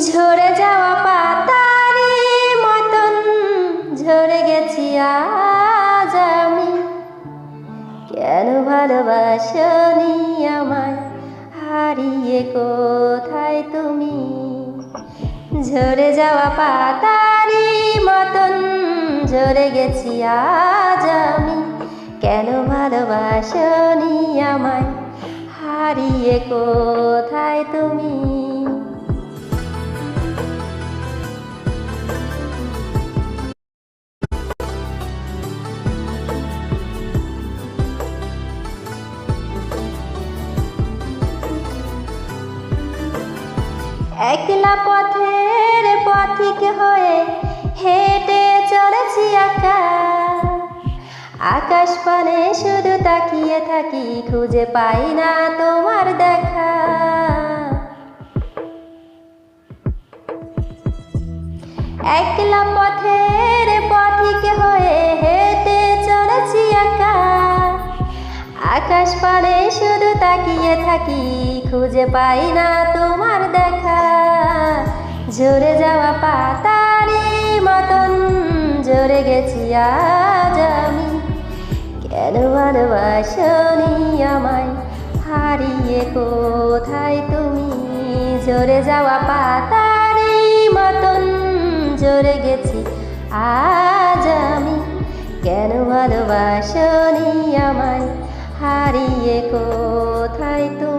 ঝরে যাওয়া পাতারি মতন, ঝরে গেছি আজ আমি। কেন ভালোবাসনি আমায়? হারিয়ে কোথায় তুমি? ঝরে যাওয়া পাতারি মতন, ঝরে গেছি আজ আমি। কেন ভালোবাসনি আমায়? হারিয়ে কোথায় একলা পথের পথিক হয়ে হেঁটে চলেছি একা আকাশ পানে শুধু তাকিয়ে থাকি, খুঁজে পাই না তোমার দেখা। একলা পথের পথিক হয়ে হেঁটে চলেছি একা আকাশ পানে শুধু তাকিয়ে থাকি খুঁজে পাই না তোমার দেখা। ঝরে যাওয়া পাতারি মতন, ঝরে গেছি আজ আমি। কেন ভালোবাসনি আমায়? হারিয়ে কোথায় তুমি? ঝরে যাওয়া পাতারি মতন, ঝরে গেছি আজ আমি। কেন ভালোবাসনি আমায়? হারিয়ে কোথায় তুমি